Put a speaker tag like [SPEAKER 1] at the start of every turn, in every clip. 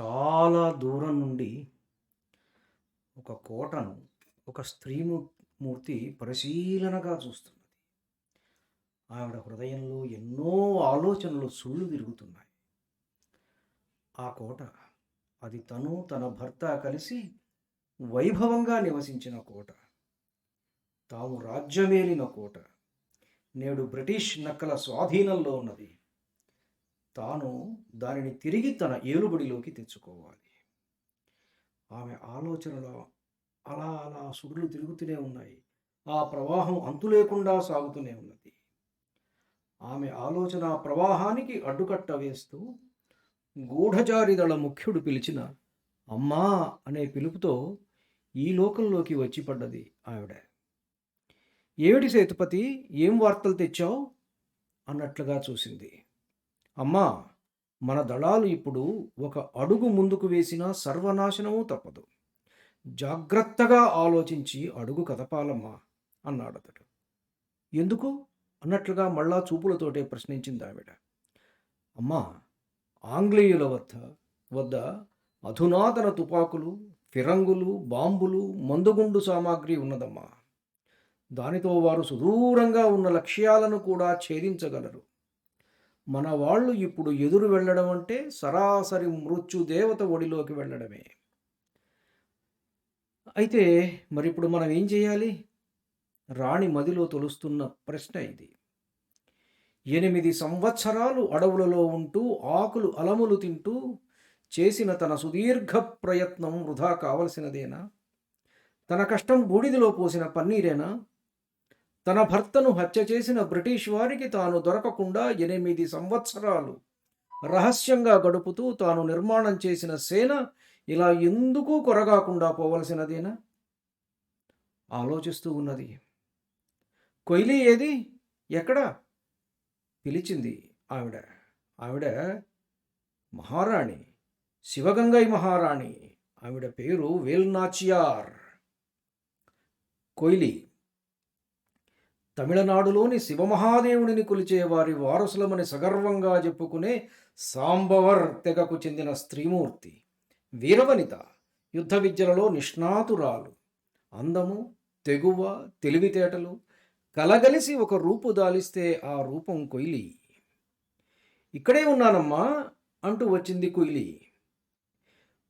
[SPEAKER 1] చాలా దూరం నుండి ఒక కోటను ఒక స్త్రీ మూర్తి పరిశీలనగా చూస్తున్నది. ఆవిడ హృదయంలో ఎన్నో ఆలోచనలు సుళ్ళు తిరుగుతున్నాయి. ఆ కోట అది తను తన భర్త కలిసి వైభవంగా నివసించిన కోట. తాము రాజ్యమేలిన కోట. నేడు బ్రిటిష్ నక్కల స్వాధీనంలో ఉన్నది. తాను దానిని తిరిగి తన ఏలుబడిలోకి తెచ్చుకోవాలి. ఆమె ఆలోచనలో అలా అలా సుడులు తిరుగుతూనే ఉన్నాయి. ఆ ప్రవాహం అంతు లేకుండా సాగుతూనే ఉన్నది. ఆమె ఆలోచన ప్రవాహానికి అడ్డుకట్ట వేస్తూ గూఢచారిదళ ముఖ్యుడు పిలిచిన అమ్మా అనే పిలుపుతో ఈ లోకంలోకి వచ్చి పడ్డది ఆవిడ. ఏమిటి సేతుపతి? ఏం వార్తలు తెచ్చావు? అన్నట్లుగా చూసింది. అమ్మా మన దళాలు ఇప్పుడు ఒక అడుగు ముందుకు వేసినా సర్వనాశనము తప్పదు. జాగ్రత్తగా ఆలోచించి అడుగు కదపాలమ్మా అన్నాడు అతడు ఎందుకు? అన్నట్లుగా మళ్ళా చూపులతోటే ప్రశ్నించింది ఆవిడ. అమ్మా ఆంగ్లేయుల వద్ద వద్ద అధునాతన తుపాకులు ఫిరంగులు బాంబులు మందుగుండు సామాగ్రి ఉన్నదమ్మా. దానితో వారు సుదూరంగా ఉన్న లక్ష్యాలను కూడా ఛేదించగలరు. మన వాళ్ళు ఇప్పుడు ఎదురు వెళ్ళడం అంటే సరాసరి మృత్యు దేవత ఒడిలోకి వెళ్ళడమే. అయితే మరి ఇప్పుడు మనం ఏం చేయాలి? రాణి మదిలో తొలుస్తున్న ప్రశ్న ఇది. ఎనిమిది సంవత్సరాలు అడవులలో ఉంటూ ఆకులు అలములు తింటూ చేసిన తన సుదీర్ఘ ప్రయత్నం వృధా కావలసినదేనా? తన కష్టం బూడిదలో పోసిన పన్నీరేనా? తన భర్తను హత్య చేసిన బ్రిటిష్ వారికి తాను దొరకకుండా ఎనిమిది సంవత్సరాలు రహస్యంగా గడుపుతూ తాను నిర్మాణం చేసిన సేన ఇలా ఎందుకు కొరగాకుండా పోవలసినదేనా? ఆలోచిస్తూ ఉన్నది. కొయిలీ ఏది? ఎక్కడ? పిలిచింది ఆవిడ. ఆవిడ మహారాణి శివగంగై మహారాణి. ఆవిడ పేరు వేల్నాచియార్. కొయిలీ తమిళనాడులోని శివమహాదేవుడిని కొలిచే వారి వారసులమని సగర్వంగా చెప్పుకునే సాంబవర్ తెగకు చెందిన స్త్రీమూర్తి వీరవనిత యుద్ధ విద్యలలో నిష్ణాతురాలు. అందము తెగువ తెలివితేటలు కలగలిసి ఒక రూపు దాలిస్తే ఆ రూపం కొయిలి. ఇక్కడే ఉన్నానమ్మా అంటూ వచ్చింది కుయిలి.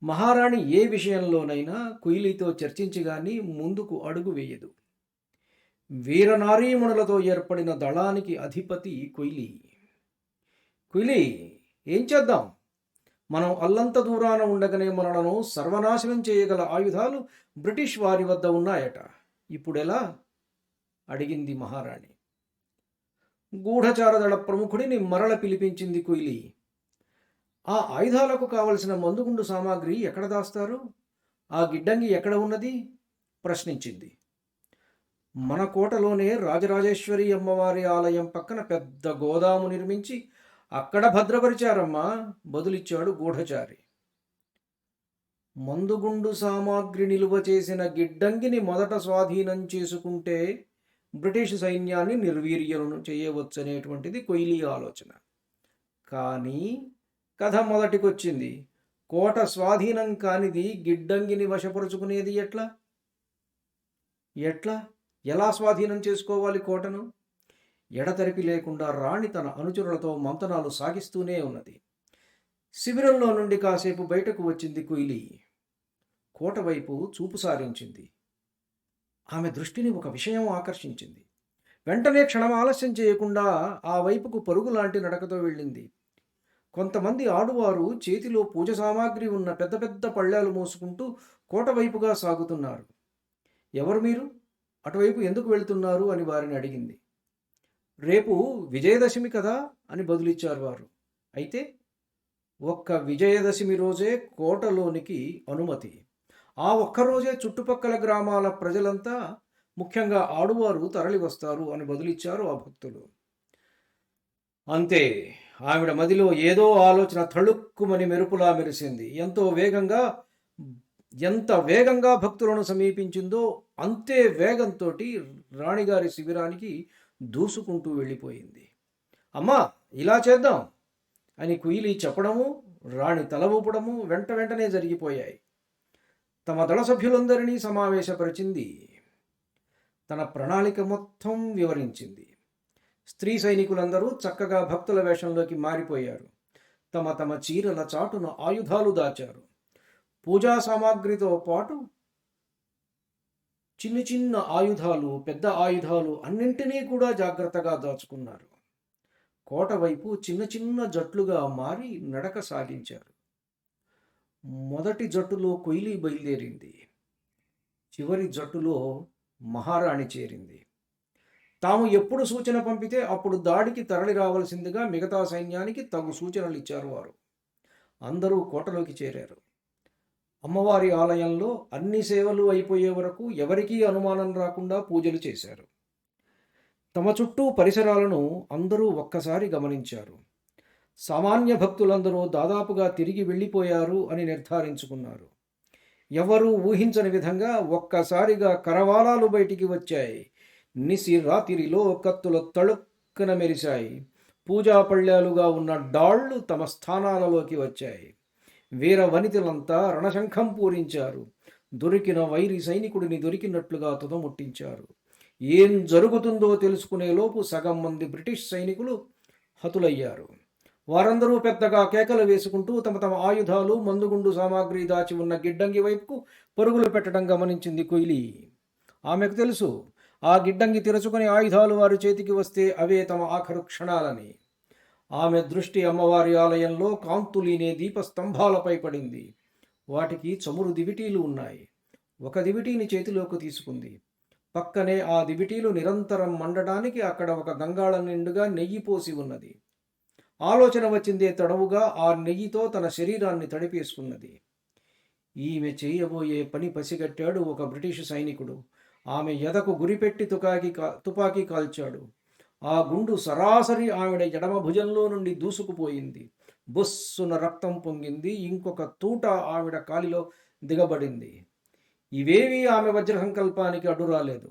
[SPEAKER 1] మహారాణి ఏ విషయంలోనైనా కుయిలితో చర్చించి కానీ ముందుకు అడుగు వేయదు. వీరనారీమణులతో ఏర్పడిన దళానికి అధిపతి కుయిలి కుయిలి ఏం చేద్దాం? మనం అల్లంత దూరాన ఉండగానే మనలను సర్వనాశనం చేయగల ఆయుధాలు బ్రిటిష్ వారి వద్ద ఉన్నాయట. ఇప్పుడెలా? అడిగింది మహారాణి. గూఢచారదళ ప్రముఖుడిని మరల పిలిపించింది కుయిలి ఆ ఆయుధాలకు కావలసిన మందుగుండు సామాగ్రి ఎక్కడ దాస్తారు? ఆ గిడ్డంగి ఎక్కడ ఉన్నది? ప్రశ్నించింది. మన కోటలోనే రాజరాజేశ్వరి అమ్మవారి ఆలయం పక్కన పెద్ద గోదాము నిర్మించి అక్కడ భద్రపరిచారమ్మా బదులిచ్చాడు గూఢచారి. మందుగుండు సామాగ్రి నిలువ చేసిన గిడ్డంగిని మొదట స్వాధీనం చేసుకుంటే బ్రిటిష్ సైన్యాన్ని నిర్వీర్యం చేయవచ్చనేటువంటిది కొయిలీ ఆలోచన. కానీ కథ మొదటికొచ్చింది. కోట స్వాధీనం కానిది గిడ్డంగిని వశపరుచుకునేది ఎట్లా? ఎట్లా? ఎలా స్వాధీనం చేసుకోవాలి కోటను? ఎడతెరిపి లేకుండా రాణి తన అనుచరులతో మంతనాలు సాగిస్తూనే ఉన్నది. శిబిరంలో నుండి కాసేపు బయటకు వచ్చింది కుయిలి. కోట వైపు చూపు సారించింది. ఆమె దృష్టిని ఒక విషయం ఆకర్షించింది. వెంటనే క్షణం ఆలస్యం చేయకుండా ఆ వైపుకు పరుగు లాంటి నడకతో వెళ్ళింది. కొంతమంది ఆడువారు చేతిలో పూజ సామాగ్రి ఉన్న పెద్ద పెద్ద పళ్ళాలు మోసుకుంటూ కోట వైపుగా సాగుతున్నారు. ఎవరు మీరు? అటువైపు ఎందుకు వెళ్తున్నారు అని వారిని అడిగింది. రేపు విజయదశమి కదా అని బదులిచ్చారు వారు. అయితే ఒక్క విజయదశమి రోజే కోటలోనికి అనుమతి. ఆ ఒక్కరోజే చుట్టుపక్కల గ్రామాల ప్రజలంతా ముఖ్యంగా ఆడువారు తరలి వస్తారు అని బదులిచ్చారు ఆ భక్తులు. అంతే ఆవిడ మదిలో ఏదో ఆలోచన తళుక్కుమని మెరుపులా మెరిసింది. ఎంతో వేగంగా ఎంత వేగంగా భక్తులను సమీపించిందో అంతే వేగంతో రాణిగారి శిబిరానికి దూసుకుంటూ వెళ్ళిపోయింది. అమ్మా ఇలా చేద్దాం అని కుయిలి చెప్పడము రాణి తల ఊపడము వెంట వెంటనే జరిగిపోయాయి. తమ దళ సభ్యులందరినీ సమావేశపరిచింది. తన ప్రణాళిక మొత్తం వివరించింది. స్త్రీ సైనికులందరూ చక్కగా భక్తుల వేషంలోకి మారిపోయారు. తమ తమ చీరల చాటున ఆయుధాలు దాచారు. పూజా సామాగ్రితో పాటు చిన్న చిన్న ఆయుధాలు పెద్ద ఆయుధాలు అన్నింటినీ కూడా జాగ్రత్తగా దాచుకున్నారు. కోట వైపు చిన్న చిన్న జట్లుగా మారి నడక సాగించారు. మొదటి జట్టులో కొయిలి బయలుదేరింది. చివరి జట్టులో మహారాణి చేరింది. తాము ఎప్పుడు సూచన పంపితే అప్పుడు దాడికి తరలి రావలసిందిగా మిగతా సైన్యానికి తగు సూచనలు ఇచ్చారు వారు. అందరూ కోటలోకి చేరారు. అమ్మవారి ఆలయంలో అన్ని సేవలు అయిపోయే వరకు ఎవరికీ అనుమానం రాకుండా పూజలు చేశారు. తమ చుట్టూ పరిసరాలను అందరూ ఒక్కసారి గమనించారు. సామాన్య భక్తులందరూ దాదాపుగా తిరిగి వెళ్ళిపోయారు అని నిర్ధారించుకున్నారు. ఎవరూ ఊహించని విధంగా ఒక్కసారిగా కరవాలాలు బయటికి వచ్చాయి. నిసి రాతిరిలో కత్తుల తళుక్కన మెరిశాయి. పూజా పళ్ళ్యాలుగా ఉన్న డాళ్ళు తమ స్థానాలలోకి వచ్చాయి. వీర వనితలంతా రణశంఖం పూరించారు. దొరికిన వైరి సైనికుడిని దొరికినట్లుగా తుదముట్టించారు. ఏం జరుగుతుందో తెలుసుకునేలోపు సగం మంది బ్రిటిష్ సైనికులు హతులయ్యారు. వారందరూ పెద్దగా కేకలు వేసుకుంటూ తమ తమ ఆయుధాలు మందుగుండు సామాగ్రి దాచి ఉన్న గిడ్డంగి వైపుకు పరుగులు పెట్టడం గమనించింది కొయిలి. ఆమెకు తెలుసు ఆ గిడ్డంగి తెరుచుకుని ఆయుధాలు వారి చేతికి వస్తే అవే తమ ఆఖరు క్షణాలని. ఆమె దృష్టి అమ్మవారి ఆలయంలో కాంతులీనే దీపస్తంభాలపై పడింది. వాటికి చమురు దివిటీలు ఉన్నాయి. ఒక దివిటీని చేతిలోకి తీసుకుంది. పక్కనే ఆ దివిటీలు నిరంతరం మండడానికి అక్కడ ఒక గంగాళం నిండుగా నెయ్యి పోసి ఉన్నది. ఆలోచన వచ్చిందే తడవుగా ఆ నెయ్యితో తన శరీరాన్ని తడిపేసుకున్నది. ఈమె చేయబోయే పని పసిగట్టాడు ఒక బ్రిటిష్ సైనికుడు. ఆమె ఎదకు గురిపెట్టి తుకాకి తుపాకీ కాల్చాడు. ఆ గుండు సరాసరి ఆవిడ ఎడమ భుజంలో నుండి దూసుకుపోయింది. బొస్సున రక్తం పొంగింది. ఇంకొక తూట ఆవిడ కాలిలో దిగబడింది. ఇవేవీ ఆమె వజ్రసంకల్పానికి అడ్డు రాలేదు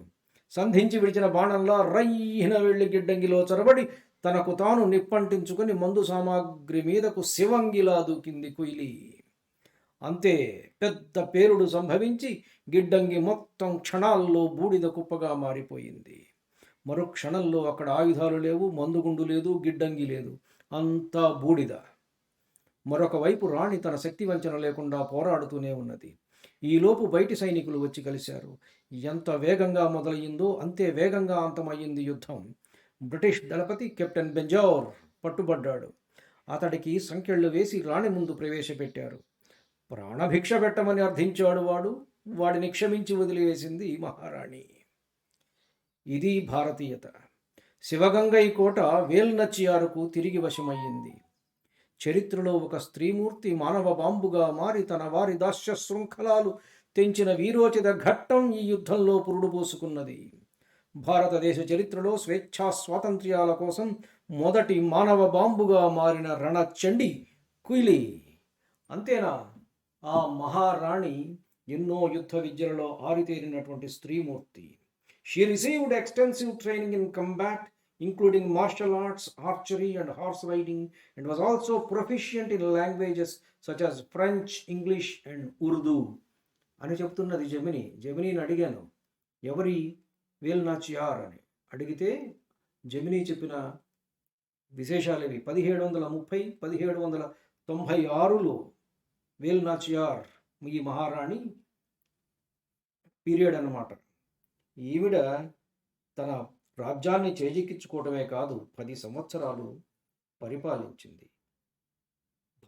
[SPEAKER 1] సంధించి విడిచిన బాణంలా రయ్యిన వెళ్ళి గిడ్డంగిలో చొరబడి తనకు తాను నిప్పంటించుకుని మందు సామాగ్రి మీదకు శివంగిలా దూకింది కుయిలి. అంతే పెద్ద పేరుడు సంభవించి గిడ్డంగి మొత్తం క్షణాల్లో బూడిద కుప్పగా మారిపోయింది. మరో క్షణంలో అక్కడ ఆయుధాలు లేవు మందుగుండు లేదు గిడ్డంగి లేదు. అంతా బూడిద. మరొక వైపు రాణి తన శక్తి వంచన లేకుండా పోరాడుతూనే ఉన్నది. ఈలోపు బయటి సైనికులు వచ్చి కలిశారు. ఎంత వేగంగా మొదలయ్యిందో అంతే వేగంగా అంతమయ్యింది యుద్ధం. బ్రిటిష్ దళపతి కెప్టెన్ బెంజావర్ పట్టుబడ్డాడు. అతడికి సంఖ్యళ్ళు వేసి రాణి ముందు ప్రవేశపెట్టారు. ప్రాణభిక్ష పెట్టమని అర్థించాడు వాడు. వాడిని క్షమించి వదిలివేసింది మహారాణి. ఇది భారతీయత. శివగంగై కోట వేల్నచ్చియారుకు తిరిగి వశమయ్యింది. చరిత్రలో ఒక స్త్రీమూర్తి మానవ బాంబుగా మారి తన వారి దాస్య శృంఖలాలు తెంచిన వీరోచిత ఘట్టం ఈ యుద్ధంలో పురుడు పోసుకున్నది. భారతదేశ చరిత్రలో స్వేచ్ఛా స్వాతంత్ర్యాల కోసం మొదటి మానవ బాంబుగా మారిన రణచండి కుయిలి అంతేనా? ఆ మహారాణి ఎన్నో యుద్ధ విద్యలలో ఆరితేరినటువంటి స్త్రీమూర్తి. She received extensive training in combat including martial arts, archery, and horse riding, and was also proficient in languages such as French, English, and Urdu. అని చెప్తున్నది జమిని జమినీని అడిగాను. ఎవరి వేల్నాచియార్ అని. అడిగితే జమినీ చెప్పిన విశేషాలు ఇవి పదిహేడు వందల ముప్పై పదిహేడు వందల తొంభై ఆరులో వేల్నాచియార్ ఈ మహారాణి పీరియడ్ అన్నమాట. ఈవిడ తన రాజ్యాన్ని చేజిక్కించుకోవటమే కాదు పది సంవత్సరాలు పరిపాలించింది.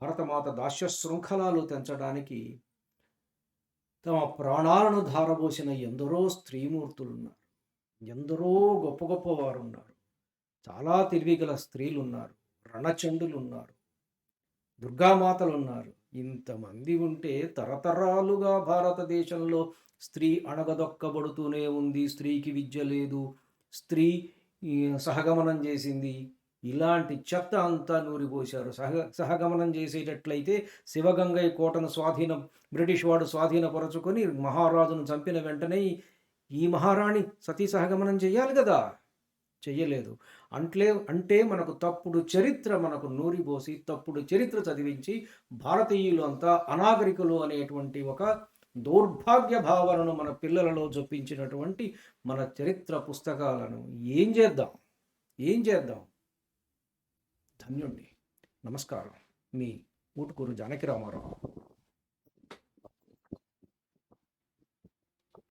[SPEAKER 1] భారతమాత దాస్య శృంఖలాలు తెంచడానికి తమ ప్రాణాలను ధారబోసిన ఎందరో స్త్రీమూర్తులున్నారు. ఎందరో గొప్ప గొప్ప వారు ఉన్నారు చాలా తెలివిగల స్త్రీలు ఉన్నారు రణచండులు ఉన్నారు దుర్గామాతలు ఉన్నారు ఇంతమంది ఉంటే తరతరాలుగా భారతదేశంలో స్త్రీ అణగదొక్కబడుతూనే ఉంది స్త్రీకి విద్య లేదు స్త్రీ ఈ, సహగమనం చేసింది. ఇలాంటి చెత్త అంతా నూరిపోశారు. సహ సహగమనం చేసేటట్లయితే శివగంగై కోటను స్వాధీనం బ్రిటిష్ వాడు స్వాధీనపరచుకొని మహారాజును చంపిన వెంటనే ఈ మహారాణి సతీ సహగమనం చేయాలి కదా? చెయ్యలేదు. అంట్లే అంటే మనకు తప్పుడు చరిత్ర మనకు నూరిపోసి తప్పుడు చరిత్ర చదివించి భారతీయులు అంతా అనాగరికులు అనేటువంటి ఒక దౌర్భాగ్య భావనను మన పిల్లలలో చూపించినటువంటి మన చరిత్ర పుస్తకాలను ఏం చేద్దాం? ఏం చేద్దాం? ధన్యుణ్ణి. నమస్కారం. మీ ఊటుకూరు జానకి రామారావు.